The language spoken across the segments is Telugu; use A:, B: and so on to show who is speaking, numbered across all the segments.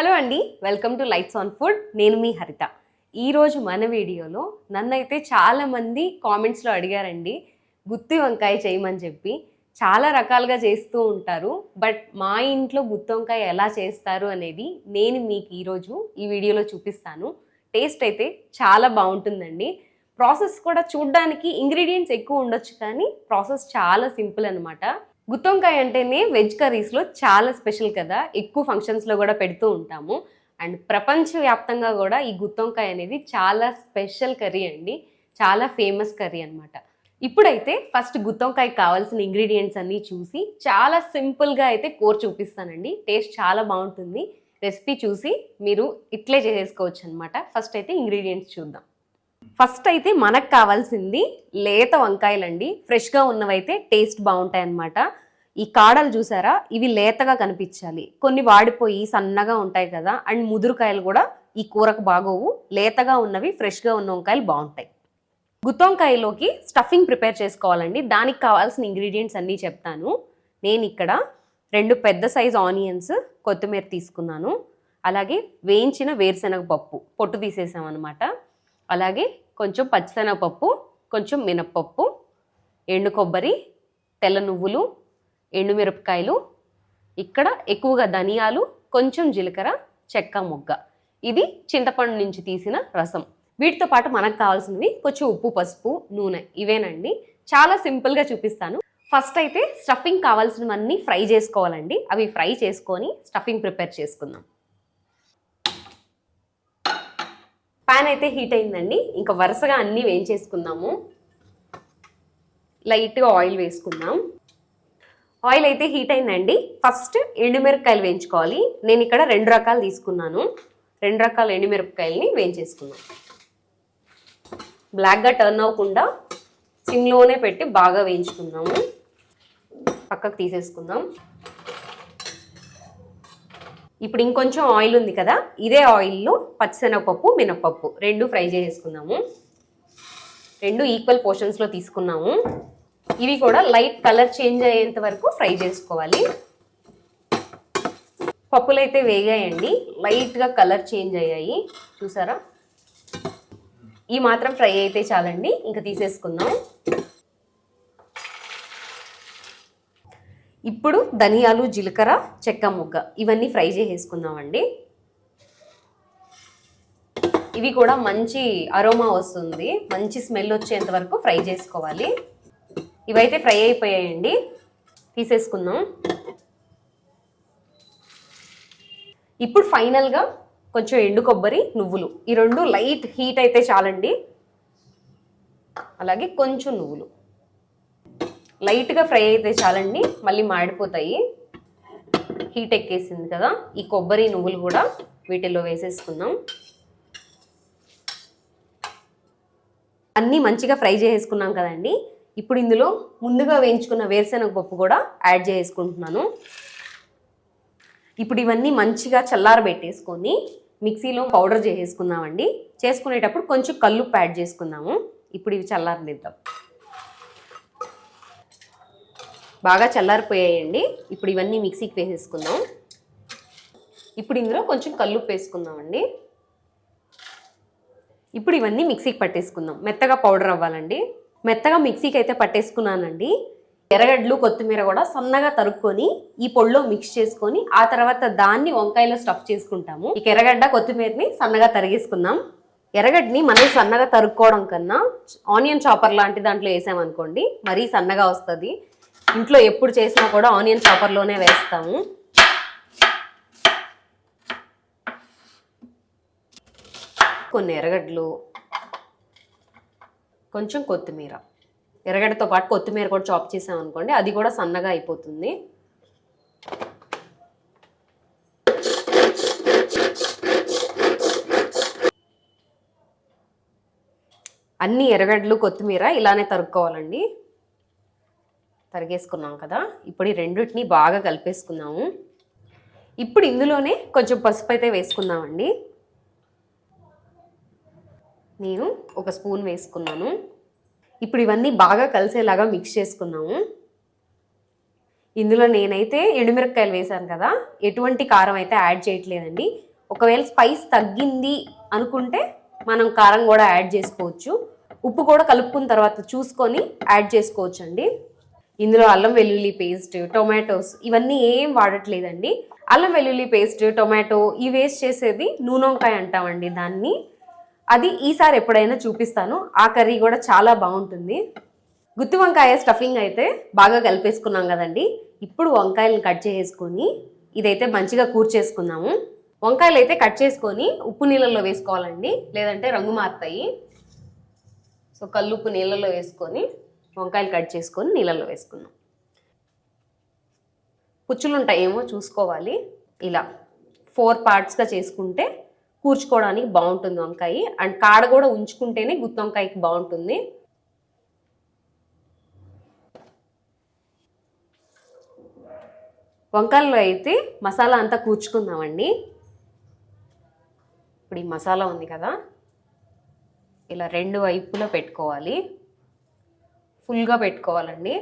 A: హలో అండి welcome to lights on food. నేను మీ హరిత. ఈరోజు మన వీడియోలో నన్నైతే అయితే చాలామంది కామెంట్స్లో అడిగారండి గుత్తి వంకాయ చేయమని చెప్పి. చాలా రకాలుగా చేస్తూ ఉంటారు బట్ మా ఇంట్లో గుత్తి వంకాయ ఎలా చేస్తారు అనేది నేను మీకు ఈరోజు ఈ వీడియోలో చూపిస్తాను. టేస్ట్ అయితే చాలా బాగుంటుందండి. ప్రాసెస్ కూడా చూడ్డానికి ఇంగ్రీడియంట్స్ ఎక్కువ ఉండొచ్చు కానీ ప్రాసెస్ చాలా సింపుల్ అనమాట గుత్తొంకాయ అంటేనే వెజ్ కర్రీస్లో చాలా స్పెషల్ కదా. ఎక్కువ ఫంక్షన్స్లో కూడా పెడుతూ ఉంటాము. అండ్ ప్రపంచవ్యాప్తంగా కూడా ఈ గుత్తొంకాయ అనేది చాలా స్పెషల్ కర్రీ అండి. చాలా ఫేమస్ కర్రీ అనమాట ఇప్పుడైతే ఫస్ట్ గుత్తొంకాయ కావాల్సిన ఇంగ్రీడియంట్స్ అన్నీ చూసి చాలా సింపుల్గా అయితే కూర చూపిస్తానండి. టేస్ట్ చాలా బాగుంటుంది. రెసిపీ చూసి మీరు ఇట్లే చేసేసుకోవచ్చు అనమాట ఫస్ట్ అయితే ఇంగ్రీడియంట్స్ చూద్దాం. ఫస్ట్ అయితే మనకు కావాల్సింది లేత వంకాయలండి. ఫ్రెష్గా ఉన్నవైతే టేస్ట్ బాగుంటాయి అన్నమాట ఈ కాడలు చూసారా? ఇవి లేతగా కనిపించాలి. కొన్ని వాడిపోయి సన్నగా ఉంటాయి కదా అండ్ ముదురుకాయలు కూడా ఈ కూరకు బాగోవు. లేతగా ఉన్నవి ఫ్రెష్గా ఉన్న వంకాయలు బాగుంటాయి. గుత్తొంకాయలోకి స్టఫింగ్ ప్రిపేర్ చేసుకోవాలండి. దానికి కావాల్సిన ఇంగ్రీడియంట్స్ అన్నీ చెప్తాను. నేను ఇక్కడ రెండు పెద్ద సైజ్ ఆనియన్స్ కొత్తిమీర తీసుకున్నాను. అలాగే వేయించిన వేరుశనగ పప్పు పొట్టు తీసేసామన్నమాట. అలాగే కొంచెం పచ్చిశనగపప్పు కొంచెం మినప్పప్పు ఎండు కొబ్బరి తెల్ల నువ్వులు ఎండుమిరపకాయలు ఇక్కడ ఎక్కువగా ధనియాలు కొంచెం జీలకర్ర చెక్క ముగ్గ. ఇది చింతపండు నుంచి తీసిన రసం. వీటితో పాటు మనకు కావాల్సినవి కొంచెం ఉప్పు పసుపు నూనె ఇవేనండి. చాలా సింపుల్గా చూపిస్తాను. ఫస్ట్ అయితే స్టఫింగ్ కావాల్సినవన్నీ ఫ్రై చేసుకోవాలండి. అవి ఫ్రై చేసుకొని స్టఫింగ్ ప్రిపేర్ చేసుకుందాం. ప్యాన్ అయితే హీట్ అయిందండి. ఇంకా వరుసగా అన్నీ వేయించేసుకుందాము. లైట్గా ఆయిల్ వేసుకుందాం. ఆయిల్ అయితే హీట్ అయిందండి. ఫస్ట్ ఎండుమిరపకాయలు వేయించుకోవాలి. నేను ఇక్కడ రెండు రకాలు తీసుకున్నాను. రెండు రకాల ఎండుమిరపకాయలని వేయించేసుకున్నాను బ్లాక్గా టర్న్ అవ్వకుండా సిమ్లోనే పెట్టి బాగా వేయించుకుందాము. పక్కకు తీసేసుకుందాం. ఇప్పుడు ఇంకొంచెం ఆయిల్ ఉంది కదా ఇదే ఆయిల్లో పచ్చిశనగపప్పు మినప్పప్పు రెండు ఫ్రై చేసుకుందాము రెండు ఈక్వల్ పోర్షన్స్లో తీసుకున్నాము. ఇవి కూడా లైట్ కలర్ చేంజ్ అయ్యేంత వరకు ఫ్రై చేసుకోవాలి. పప్పులు అయితే వేగాయండి లైట్గా కలర్ చేంజ్ అయ్యాయి. చూసారా? ఈ మాత్రం ఫ్రై అయితే చాలండి. ఇంకా తీసేసుకుందాం. ఇప్పుడు ధనియాలు జీలకర్ర చెక్క ముగ్గ ఇవన్నీ ఫ్రై చేసేసుకుందామండి. ఇవి కూడా మంచి అరోమా వస్తుంది. మంచి స్మెల్ వచ్చేంత వరకు ఫ్రై చేసుకోవాలి. ఇవైతే ఫ్రై అయిపోయాయండి. తీసేసుకుందాం. ఇప్పుడు ఫైనల్గా కొంచెం ఎండు కొబ్బరి నువ్వులు. ఈ రెండు లైట్ హీట్ అయితే చాలండి. అలాగే కొంచెం నువ్వులు. లైట్గా ఫ్రై అయితే చాలండి మళ్ళీ మాడిపోతాయి. హీట్ ఎక్కేసింది కదా ఈ కొబ్బరి నువ్వులు కూడా వీటిల్లో వేసేసుకుందాం. అన్నీ మంచిగా ఫ్రై చేసేసుకున్నాం కదండి ఇప్పుడు ఇందులో ముందుగా వేయించుకున్న వేరుశెనగ పప్పు కూడా యాడ్ చేసుకుంటున్నాను ఇప్పుడు ఇవన్నీ మంచిగా చల్లారబెట్టేసుకొని మిక్సీలో పౌడర్ చేసేసుకుందామండి చేసుకునేటప్పుడు కొంచెం కల్లుప్పు యాడ్ చేసుకుందాము. ఇప్పుడు ఇవి చల్లారనిద్దాం. బాగా చల్లారిపోయాయండి. ఇప్పుడు ఇవన్నీ మిక్సీకి వేసేసుకుందాం. ఇప్పుడు ఇందులో కొంచెం కల్లుప్పు వేసుకుందామండి. ఇప్పుడు ఇవన్నీ మిక్సీకి పట్టేసుకుందాం. మెత్తగా పౌడర్ అవ్వాలండి. మెత్తగా మిక్సీకి అయితే పట్టేసుకున్నానండి. ఎర్రగడ్డలు కొత్తిమీర కూడా సన్నగా తరుక్కొని ఈ పొడిలో మిక్స్ చేసుకొని ఆ తర్వాత దాన్ని వంకాయలో స్టఫ్ చేసుకుంటాము. ఇక ఎర్రగడ్డ కొత్తిమీరని సన్నగా తరిగేసుకుందాం. ఎర్రగడ్డని మనం సన్నగా తరుక్కోవడం కన్నా ఆనియన్ చాపర్ లాంటి దాంట్లో వేసామనుకోండి మరీ సన్నగా వస్తుంది. ఇంట్లో ఎప్పుడు చేసినా కూడా ఆనియన్ చాపర్లోనే వేస్తాము. కొన్ని ఎర్రగడ్డలు కొంచెం కొత్తిమీర. ఎర్రగడ్డతో పాటు కొత్తిమీర కూడా చాప్ చేసామనుకోండి అది కూడా సన్నగా అయిపోతుంది. అన్ని ఎర్రగడ్డలు కొత్తిమీర ఇలానే తరుక్కోవాలండి. తరిగేసుకున్నాం కదా ఇప్పుడు ఈ రెండింటిని బాగా కలిపేసుకున్నాము ఇప్పుడు ఇందులోనే కొంచెం పసుపు అయితే వేసుకుందామండి. నేను ఒక స్పూన్ వేసుకున్నాను. ఇప్పుడు ఇవన్నీ బాగా కలిసేలాగా మిక్స్ చేసుకున్నాము ఇందులో నేనైతే ఎండుమిరపకాయలు వేశాను కదా ఎటువంటి కారం అయితే యాడ్ చేయట్లేదండి. ఒకవేళ స్పైస్ తగ్గింది అనుకుంటే మనం కారం కూడా యాడ్ చేసుకోవచ్చు. ఉప్పు కూడా కలుపుకున్న తర్వాత చూసుకొని యాడ్ చేసుకోవచ్చు అండి ఇందులో అల్లం వెల్లుల్లి పేస్ట్ టొమాటోస్ ఇవన్నీ ఏం వాడట్లేదండి. అల్లం వెల్లుల్లి పేస్ట్ టొమాటో ఈ వేస్ట్ చేసేది నూనె వంకాయ అంటామండి దాన్ని. అది ఈసారి ఎప్పుడైనా చూపిస్తాను. ఆ కర్రీ కూడా చాలా బాగుంటుంది. గుత్తి వంకాయ స్టఫింగ్ అయితే బాగా కలిపేసుకున్నాం కదండి. ఇప్పుడు వంకాయలను కట్ చేసుకొని ఇదైతే మంచిగా కూర్చేసుకుందాము వంకాయలు అయితే కట్ చేసుకొని ఉప్పు నీళ్ళల్లో వేసుకోవాలండి. లేదంటే రంగు మారుతాయి. సో కల్లుప్పు నీళ్ళల్లో వేసుకొని వంకాయలు కట్ చేసుకొని నీళ్ళల్లో వేసుకుందాం. పుచ్చులు ఉంటాయేమో చూసుకోవాలి. ఇలా ఫోర్ పార్ట్స్గా చేసుకుంటే కూర్చుకోవడానికి బాగుంటుంది వంకాయ. అండ్ కాడ కూడా ఉంచుకుంటేనే గుత్తి వంకాయకి బాగుంటుంది. వంకాయల్లో అయితే మసాలా అంతా కూర్చుకుందామండి. ఇప్పుడు ఈ మసాలా ఉంది కదా. ఇలా రెండు వైపులో పెట్టుకోవాలి. ఫుల్గా పెట్టుకోవాలండి.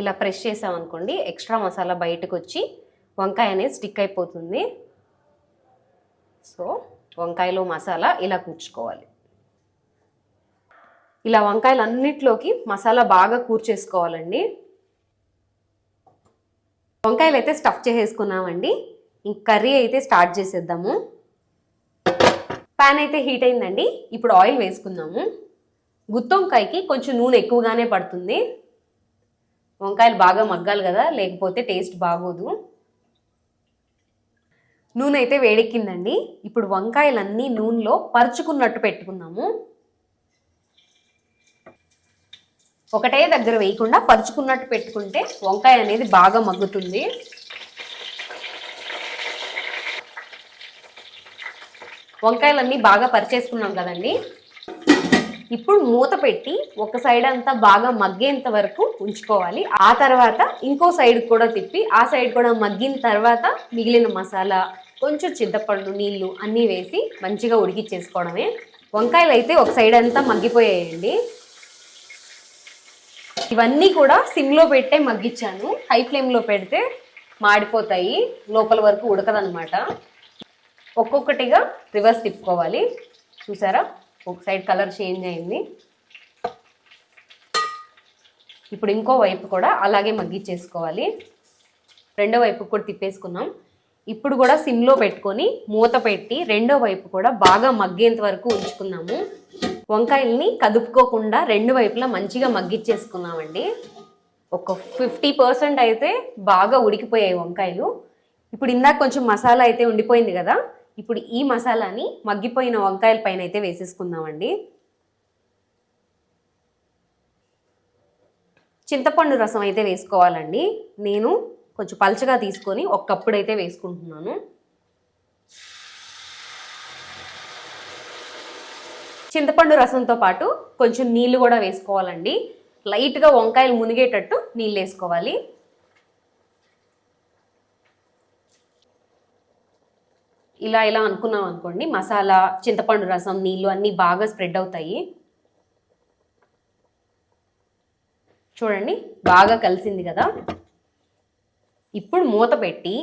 A: ఇలా ప్రెస్ చేసామనుకోండి ఎక్స్ట్రా మసాలా బయటకు వచ్చి వంకాయ అనేది స్టిక్ అయిపోతుంది. సో వంకాయలో మసాలా ఇలా కూర్చుకోవాలి. ఇలా వంకాయలు అన్నిట్లోకి మసాలా బాగా కూర్చేసుకోవాలండి. వంకాయలు అయితే స్టఫ్ చేసేసుకున్నామండి. ఇంక కర్రీ అయితే స్టార్ట్ చేసేద్దాము. ప్యాన్ అయితే హీట్ అయిందండి. ఇప్పుడు ఆయిల్ వేసుకుందాము. గుత్తొంకాయకి కొంచెం నూనె ఎక్కువగానే పడుతుంది. వంకాయలు బాగా మగ్గాలి కదా లేకపోతే టేస్ట్ బాగోదు. నూనె అయితే వేడెక్కిందండి. ఇప్పుడు వంకాయలన్నీ నూనెలో పరుచుకున్నట్టు పెట్టుకుందాము. ఒకటే దగ్గర వేయకుండా పరుచుకున్నట్టు పెట్టుకుంటే వంకాయ అనేది బాగా మగ్గుతుంది. వంకాయలన్నీ బాగా పరిచేసుకున్నాం కదండి. ఇప్పుడు మూత పెట్టి ఒక సైడ్ అంతా బాగా మగ్గేంత వరకు ఉంచుకోవాలి. ఆ తర్వాత ఇంకో సైడ్ కూడా తిప్పి ఆ సైడ్ కూడా మగ్గిన తర్వాత మిగిలిన మసాలా కొంచెం చింతపండు నీళ్ళు అన్నీ వేసి మంచిగా ఉడికిచ్చేసుకోవడమే. వంకాయలు అయితే ఒక సైడ్ అంతా మగ్గిపోయాయండి. ఇవన్నీ కూడా సిమ్లో పెట్టే మగ్గిచ్చాను. హై ఫ్లేమ్లో పెడితే మాడిపోతాయి. లోపల వరకు ఉడకదనమాట ఒక్కొక్కటిగా రివర్స్ తిప్పుకోవాలి. చూసారా? ఒక సైడ్ కలర్ చేంజ్ అయింది. ఇప్పుడు ఇంకో వైపు కూడా అలాగే మగ్గిచ్చేసుకోవాలి. రెండో వైపు కూడా తిప్పేసుకున్నాం ఇప్పుడు కూడా సిమ్లో పెట్టుకొని మూత పెట్టి రెండో వైపు కూడా బాగా మగ్గేంత వరకు ఉంచుకున్నాము వంకాయల్ని కదుపుకోకుండా రెండు వైపులా మంచిగా మగ్గిచ్చేసుకున్నామండి. ఒక ఫిఫ్టీ పర్సెంట్ అయితే బాగా ఉడికిపోయాయి వంకాయలు. ఇప్పుడు ఇందాక కొంచెం మసాలా అయితే ఉండిపోయింది కదా? ఇప్పుడు ఈ మసాలాని మగ్గిపోయిన వంకాయల పైన అయితే వేసేసుకుందామండి. చింతపండు రసం అయితే వేసుకోవాలండి. నేను కొంచెం పల్చగా తీసుకొని ఒక కప్పుడు అయితే వేసుకుంటున్నాను. చింతపండు రసంతో పాటు కొంచెం నీళ్ళు కూడా వేసుకోవాలండి. లైట్గా వంకాయలు మునిగేటట్టు నీళ్ళు వేసుకోవాలి ఇలా ఇలా అనుకున్నాం అనుకోండి మసాలా చింతపండు రసం నీళ్ళు అన్నీ బాగా స్ప్రెడ్ అవుతాయి. చూడండి బాగా కలిసింది కదా. ఇప్పుడు మూత పెట్టి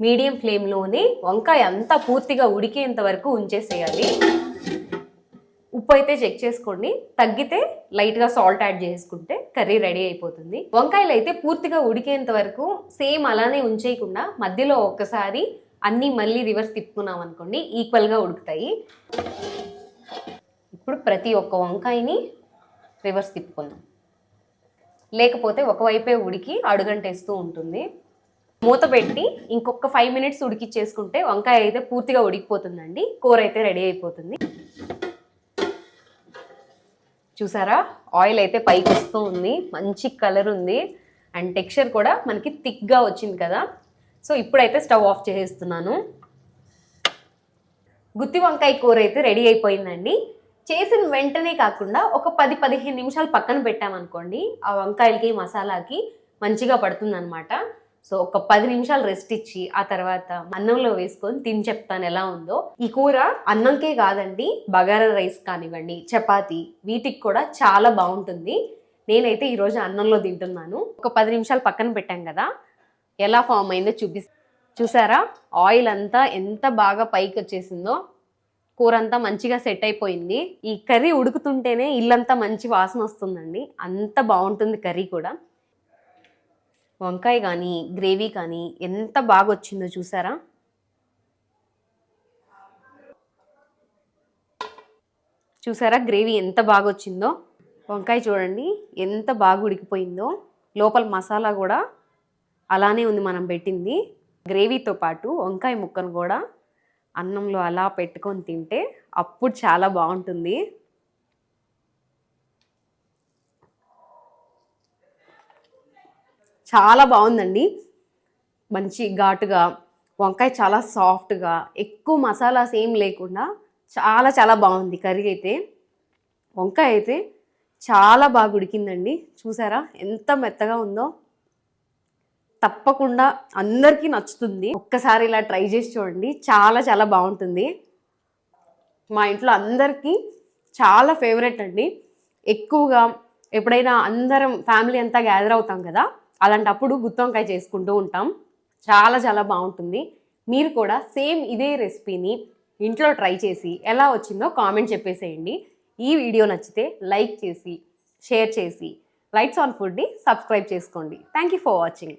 A: మీడియం ఫ్లేమ్లోనే వంకాయ అంతా పూర్తిగా ఉడికేంత వరకు ఉంచేసేయాలి. ఉప్పు అయితే చెక్ చేసుకోండి. తగ్గితే లైట్గా సాల్ట్ యాడ్ చేసుకుంటే కర్రీ రెడీ అయిపోతుంది. వంకాయలు అయితే పూర్తిగా ఉడికేంత వరకు సేమ్ అలానే ఉంచేయకుండా మధ్యలో ఒక్కసారి అన్నీ మళ్ళీ రివర్స్ తిప్పుకున్నాం అనుకోండి ఈక్వల్గా ఉడుకుతాయి. ఇప్పుడు ప్రతి ఒక్క వంకాయని రివర్స్ తిప్పుకుందాం. లేకపోతే ఒకవైపే ఉడికి అడుగంటేస్తూ ఉంటుంది. మూత పెట్టి ఇంకొక ఫైవ్ మినిట్స్ ఉడికిచ్చేసుకుంటే వంకాయ అయితే పూర్తిగా ఉడికిపోతుందండి. కూర అయితే రెడీ అయిపోతుంది. చూసారా? ఆయిల్ అయితే పైకి వస్తూ ఉంది. మంచి కలర్ ఉంది. అండ్ టెక్స్చర్ కూడా మనకి థిక్గా వచ్చింది కదా. సో ఇప్పుడైతే స్టవ్ ఆఫ్ చేసేస్తున్నాను. గుత్తి వంకాయ కూర అయితే రెడీ అయిపోయిందండి. చేసిన వెంటనే కాకుండా ఒక పది పదిహేను నిమిషాలు పక్కన పెట్టామనుకోండి ఆ వంకాయలకి మసాలాకి మంచిగా పడుతుందనమాట సో ఒక పది నిమిషాలు రెస్ట్ ఇచ్చి ఆ తర్వాత అన్నంలో వేసుకొని తిని చెప్తాను ఎలా ఉందో. ఈ కూర అన్నంకే కాదండి బగారా రైస్ కానివ్వండి చపాతి వీటికి కూడా చాలా బాగుంటుంది. నేనైతే ఈరోజు అన్నంలో తింటున్నాను. ఒక పది నిమిషాలు పక్కన పెట్టాం కదా ఎలా ఫామ్ అయిందో చూపి చూసారా? ఆయిల్ అంతా ఎంత బాగా పైకి వచ్చేసిందో. కూర అంతా మంచిగా సెట్ అయిపోయింది. ఈ కర్రీ ఉడుకుతుంటేనే ఇల్లంతా మంచి వాసన వస్తుందండి. అంత బాగుంటుంది కర్రీ కూడా. వంకాయ కానీ గ్రేవీ కానీ ఎంత బాగా వచ్చిందో చూసారా? చూసారా? గ్రేవీ ఎంత బాగా వచ్చిందో. వంకాయ చూడండి ఎంత బాగా ఉడికిపోయిందో. లోపల మసాలా కూడా అలానే ఉంది మనం పెట్టింది. గ్రేవీతో పాటు వంకాయ ముక్కను కూడా అన్నంలో అలా పెట్టుకొని తింటే అప్పుడు చాలా బాగుంటుంది. చాలా బాగుందండి. మంచి ఘాటుగా వంకాయ చాలా సాఫ్ట్గా ఎక్కువ మసాలాస్ ఏం లేకుండా చాలా చాలా బాగుంది. కర్రీ అయితే వంకాయ అయితే చాలా బాగా ఉడికిందండి. చూసారా? ఎంత మెత్తగా ఉందో. తప్పకుండా అందరికీ నచ్చుతుంది. ఒక్కసారి ఇలా ట్రై చేసి చూడండి. చాలా చాలా బాగుంటుంది. మా ఇంట్లో అందరికీ చాలా ఫేవరెట్ అండి. ఎక్కువగా ఎప్పుడైనా అందరం ఫ్యామిలీ అంతా గ్యాదర్ అవుతాం కదా అలాంటప్పుడు గుత్తొంకాయ చేసుకుంటూ ఉంటాం. చాలా చాలా బాగుంటుంది. మీరు కూడా సేమ్ ఇదే రెసిపీని ఇంట్లో ట్రై చేసి ఎలా వచ్చిందో కామెంట్ చెప్పేసేయండి. ఈ వీడియో నచ్చితే లైక్ చేసి షేర్ చేసి లైట్స్ ఆన్ ఫుడ్ని సబ్స్క్రైబ్ చేసుకోండి. Thank you for watching